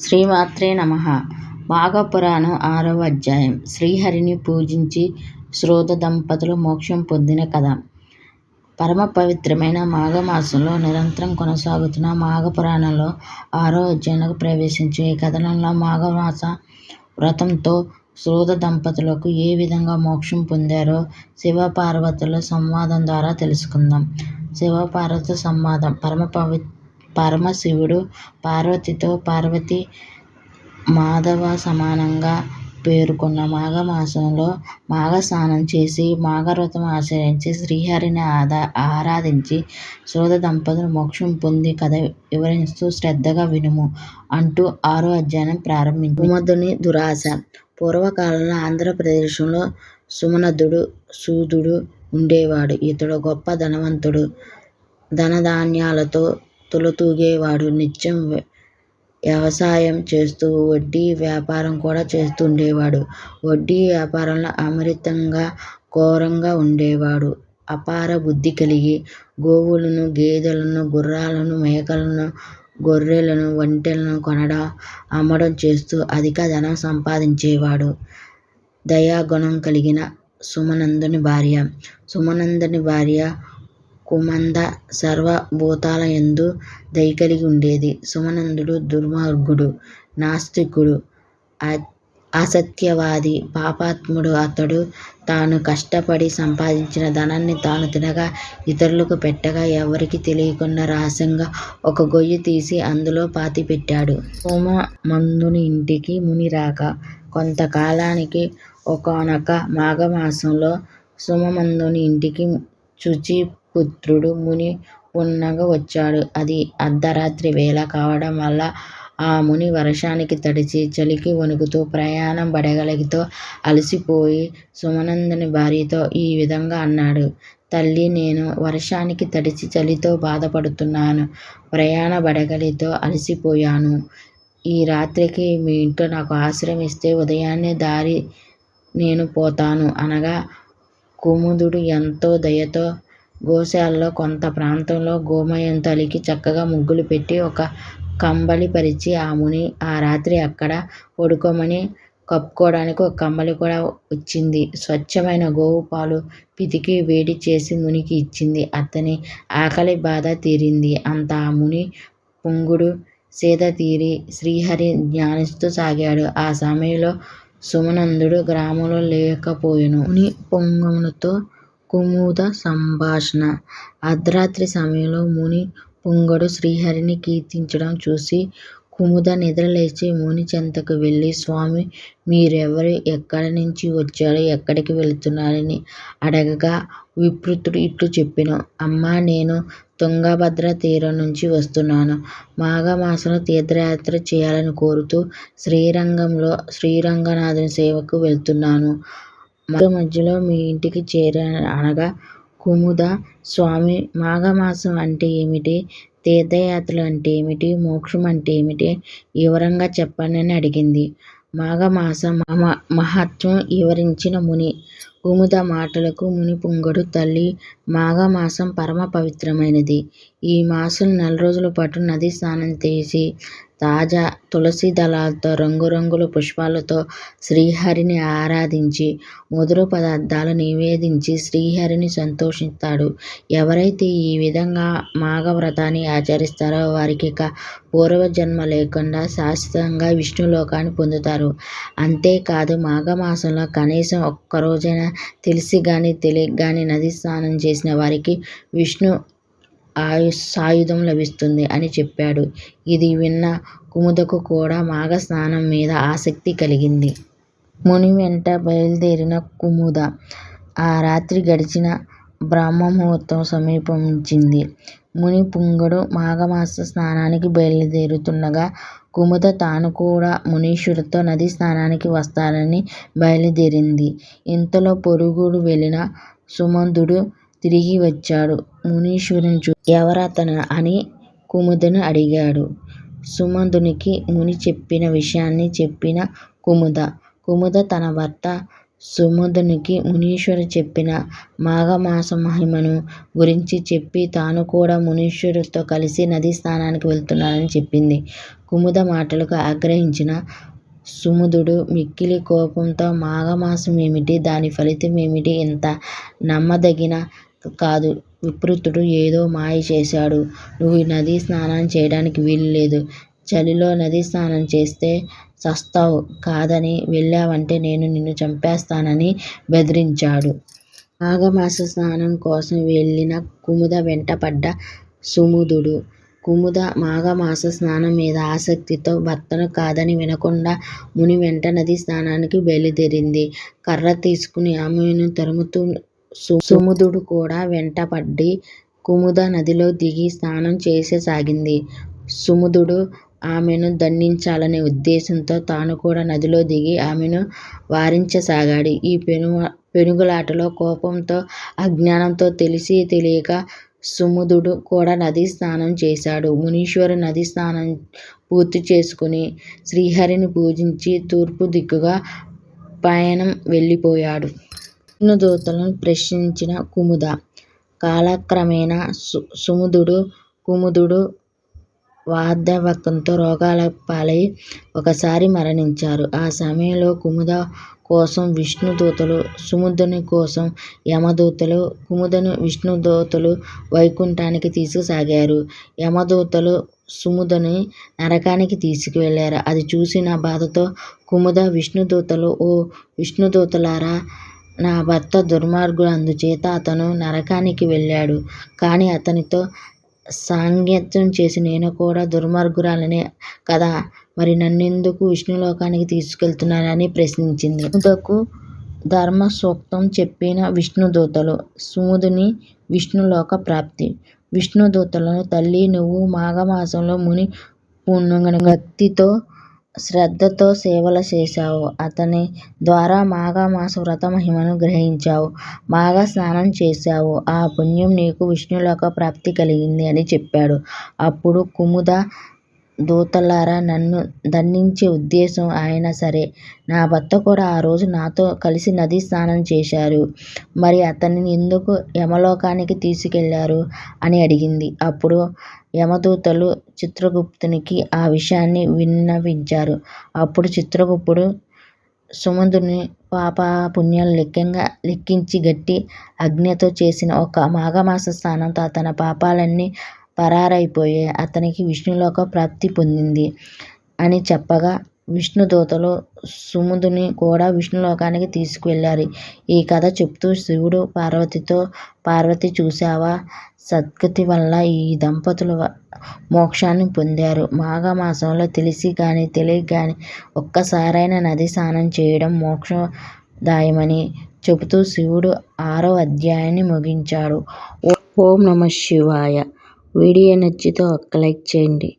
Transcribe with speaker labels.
Speaker 1: శ్రీమాత్రే నమః. మాఘపురాణం ఆరవ అధ్యాయం. శ్రీహరిని పూజించి శ్రోత దంపతులు మోక్షం పొందిన కథ. పరమ పవిత్రమైన మాఘమాసంలో నిరంతరం కొనసాగుతున్న మాఘపురాణంలో ఆరో అధ్యాయంలోకి ప్రవేశించే ఈ కథనంలో మాఘమాస వ్రతంతో శ్రోత దంపతులకు ఏ విధంగా మోక్షం పొందారో శివపార్వతుల సంవాదం ద్వారా తెలుసుకుందాం. శివపార్వతుల సంవాదం. పరమ పవిత్ర పరమశివుడు పార్వతితో పార్వతీ మాధవ సమానంగా పేర్కొన్న మాఘమాసంలో మాఘస్నానం చేసి మాఘవ్రతం ఆచరించి శ్రీహరిని ఆదా ఆరాధించి శోధ దంపతులు మోక్షం పొంది కథ వివరిస్తూ శ్రద్ధగా వినుము అంటూ ఆరో అధ్యాయం ప్రారంభించింది. సుమధుని దురాశ పూర్వకాలంలో ఆంధ్రప్రదేశంలో సుమనధుడు సూదుడు ఉండేవాడు. ఇతడు గొప్ప ధనవంతుడు. ధనధాన్యాలతో తులతూగేవాడు. నిత్యం యవసాయం చేస్తూ వడ్డీ వ్యాపారం కూడా చేస్తుండేవాడు. వడ్డీ వ్యాపారంలో అమితంగా ఘోరంగా ఉండేవాడు. అపార బుద్ధి కలిగి గోవులను, గేదెలను, గుర్రాలను, మేకలను, గొర్రెలను, ఒంటెలను కొనడం, అమ్మడం చేస్తూ అధిక ధనం సంపాదించేవాడు. దయాగుణం కలిగిన సుమనందుని భార్య. సుమనందుని భార్య కుమంద సర్వభూతాలయందు దయకలిగి ఉండేది. సుమనందుడు దుర్మార్గుడు, నాస్తికుడు, అసత్యవాది, పాపాత్ముడు. అతడు తాను కష్టపడి సంపాదించిన ధనాన్ని తాను తినగా ఇతరులకు పెట్టగా ఎవరికీ తెలియకుండా రహస్యంగా ఒక గొయ్యి తీసి అందులో పాతిపెట్టాడు. సుమమందుని ఇంటికి ముని రాక కొంతకాలానికి ఒకానొక మాఘమాసంలో సుమమందుని ఇంటికి పుత్రుడు ముని ఉన్నగా వచ్చాడు. అది అర్ధరాత్రి వేళ కావడం వల్ల ఆ ముని వర్షానికి తడిచి చలికి వణుకుతూ ప్రయాణం బడగలితో అలసిపోయి సుమనందని భార్యతో ఈ విధంగా అన్నాడు. తల్లీ! నేను వర్షానికి తడిచి చలితో బాధపడుతున్నాను. ప్రయాణ బడగలితో అలసిపోయాను. ఈ రాత్రికి మీ ఇంట్లో నాకు ఆశ్రయం ఇస్తే ఉదయాన్నే దారి నేను పోతాను అనగా కుముదుడు ఎంతో దయతో గోశాలలో కొంత ప్రాంతంలో గోమయంతో అలికి చక్కగా ముగ్గులు పెట్టి ఒక కంబళి పరిచి ఆ ముని ఆ రాత్రి అక్కడ పడుకోమని కప్పుకోవడానికి ఒక కంబళి కూడా ఇచ్చింది. స్వచ్ఛమైన గోవు పాలు పితికి వేడి చేసి మునికి ఇచ్చింది. అతని ఆకలి బాధ తీరింది. అంత ఆ ముని పుంగవుడు సేదతీరి శ్రీహరి ధ్యానిస్తూ సాగాడు. ఆ సమయంలో సుమనందుడు గ్రామంలో లేకపోయెను. ముని పుంగవునితో కుముద సంభాషణ అర్ధరాత్రి సమయంలో ముని పుంగవుడు శ్రీహరిని కీర్తించడం చూసి కుముద నిద్రలేచి ముని చెంతకు వెళ్ళి స్వామీ! మీరెవరు? ఎక్కడి నుంచి వచ్చారు? ఎక్కడికి వెళుతున్నారని అడగగా విప్రుడు ఇట్లు చెప్పెను. అమ్మా! నేను తుంగభద్ర తీరం నుంచి వస్తున్నాను. మాఘమాసంలో తీర్థయాత్ర చేయాలని కోరుతూ శ్రీరంగంలో శ్రీరంగనాథుని సేవకు వెళుతున్నాను. మధ్య మధ్యలో మీ ఇంటికి చేరాను అనగా కుముద స్వామి మాఘమాసం అంటే ఏమిటి? తీర్థయాత్రలు అంటే ఏమిటి? మోక్షం అంటే ఏమిటి? వివరంగా చెప్పండి అని అడిగింది. మాఘమాస మహత్వం వివరించిన ముని. కుముద మాటలకు ముని పుంగడు తల్లి మాఘమాసం పరమ పవిత్రమైనది. ఈ మాసం నెల రోజుల పాటు నదీ స్నానం చేసి తాజా తులసి దళాలతో రంగురంగుల పుష్పాలతో శ్రీహరిని ఆరాధించి మధుర పదార్థాలు నివేదించి శ్రీహరిని సంతోషిస్తాడు. ఎవరైతే ఈ విధంగా మాఘవ్రతాన్ని ఆచరిస్తారో వారికిక పూర్వజన్మ లేకుండా శాశ్వతంగా విష్ణులోకాన్ని పొందుతారు. అంతేకాదు మాఘమాసంలో కనీసం ఒక్కరోజైనా తెలిసిగానీ తెలియకగానీ నదీ స్నానం చేసిన వారికి విష్ణు సాయుధ్యం లభిస్తుంది అని చెప్పాడు. ఇది విన్న కుముదకు కూడా మాఘస్నానం మీద ఆసక్తి కలిగింది. ముని వెంట బయలుదేరిన కుముద ఆ రాత్రి గడిచిన బ్రహ్మముహూర్తం సమీపించింది. ముని పుంగవుడు మాఘమాస స్నానానికి బయలుదేరుతుండగా కుముద తాను కూడా మునీశ్వరుడితో నదీ స్నానానికి వస్తానని బయలుదేరింది. ఇంతలో పొరుగురు వెళ్ళిన సుమంధుడు తిరిగి వచ్చాడు. మునీశ్వరుని చూసి ఎవరతను? అని కుముదను అడిగాడు. సుమందునికి ముని చెప్పిన విషయాన్ని చెప్పిన కుముద. కుముద తన భర్త సుముదునికి మునీశ్వరుడు చెప్పిన మాఘమాస మహిమను గురించి చెప్పి తాను కూడా మునీశ్వరుడితో కలిసి నదీ స్నానానికి వెళుతున్నానని చెప్పింది. కుముద మాటలకు ఆగ్రహించిన సుముదుడు మిక్కిలి కోపంతో మాఘమాసం ఏమిటి? దాని ఫలితం ఏమిటి? ఇంత నమ్మదగిన కాదు. విప్రతుడు ఏదో మాయ చేశాడు. నువ్వు నదీ స్నానం చేయడానికి వీల్లేదు చలిలో నదీ స్నానం చేస్తే సస్తావు కాదని వెళ్ళావంటే నేను నిన్ను చంపేస్తానని బెదిరించాడు. మాఘమాస స్నానం కోసం వెళ్ళిన కుముద వెంటపడ్డ సుముదుడు. కుముద మాఘమాస స్నానం మీద ఆసక్తితో భర్తను కాదని వినకుండా ముని వెంట నదీ స్నానానికి బయలుదేరింది. కర్ర తీసుకుని ఆమెను తరుముతూ సుముదుడు కూడా వెంటపడి కుముద నదిలో దిగి స్నానం చేయసాగింది. సుముదుడు ఆమెను దండించాలనే ఉద్దేశంతో తాను కూడా నదిలో దిగి ఆమెను వారించసాగాడు. ఈ పెనుగులాటలో కోపంతో, అజ్ఞానంతో తెలిసీ తెలియక సుముదుడు కూడా నదీ స్నానం చేశాడు. మునీశ్వరుడు నదీ స్నానం పూర్తి చేసుకుని శ్రీహరిని పూజించి తూర్పు దిక్కుగా పయనం వెళ్ళిపోయాడు. విష్ణుదూతలను ప్రశ్నించిన కుముద. కాలక్రమేణా సుముదుడు, కుముదుడు వార్ధక్యంతో రోగాలపాలై ఒకసారి మరణించారు. ఆ సమయంలో కుముద కోసం విష్ణు దూతలు, సుముదుని కోసం యమదూతలు, కుముదను విష్ణుదూతలు వైకుంఠానికి తీసుకుసాగారు. యమదూతలు సుముదుని నరకానికి తీసుకువెళ్ళారు. అది చూసిన బాధతో కుముద విష్ణుదూతలు ఓ విష్ణుదూతలారా! నా భర్త దుర్మార్గుడు అందుచేత అతను నరకానికి వెళ్ళాడు. కాని అతనితో సాంగత్యం చేసి నేను కూడా దుర్మార్గురాలినే కదా! మరి నన్నెందుకు విష్ణులోకానికి తీసుకెళ్తున్నానని అని ప్రశ్నించింది. ధర్మ ధర్మసూక్తం చెప్పిన విష్ణుదూతలు సుముదుని విష్ణులోక ప్రాప్తి. విష్ణుదూతలను తల్లీ! నువ్వు మాఘమాసంలో ముని పుంగవుని భక్తితో, శ్రద్ధతో సేవలు చేశావు. అతని ద్వారా మాఘమాస వ్రత మహిమను గ్రహించావు. మాఘ స్నానం చేశావు. ఆ పుణ్యం నీకు విష్ణులోక ప్రాప్తి కలిగింది అని చెప్పాడు. అప్పుడు కుముద దూతలారా! నన్ను దండించే ఉద్దేశం అయినా సరే నా భర్త కూడా ఆ రోజు నాతో కలిసి నదీ స్నానం చేశారు. మరి అతనిని ఎందుకు యమలోకానికి తీసుకెళ్ళారు అని అడిగింది. అప్పుడు యమదూతలు చిత్రగుప్తునికి ఆ విషయాన్ని విన్నవించారు. అప్పుడు చిత్రగుప్తుడు సుముదుని పాపపుణ్యాలు లెక్కించి గట్టి అగ్నితో చేసిన ఒక్క మాఘమాస స్నానంతో అతని పాపాలన్నీ పరారైపోయాయి. అతనికి విష్ణులోక ప్రాప్తి పొందింది అని చెప్పగా విష్ణుదూతలు సుముదుని కూడా విష్ణులోకానికి తీసుకువెళ్ళారు. ఈ కథ చెప్తూ శివుడు పార్వతితో పార్వతీ చూశావా? సద్గతి వల్ల ఈ దంపతులు మోక్షాన్ని పొందారు. మాఘమాసంలో తెలిసిగానీ, తెలియకగానీ ఒక్కసారైనా నదీ స్నానం చేయడం మోక్షదాయమని చెబుతూ శివుడు ఆరో అధ్యాయాన్ని ముగించాడు. ఓం నమఃశివాయ వీడియో నచ్చితే ఒక్క లైక్ చేయండి.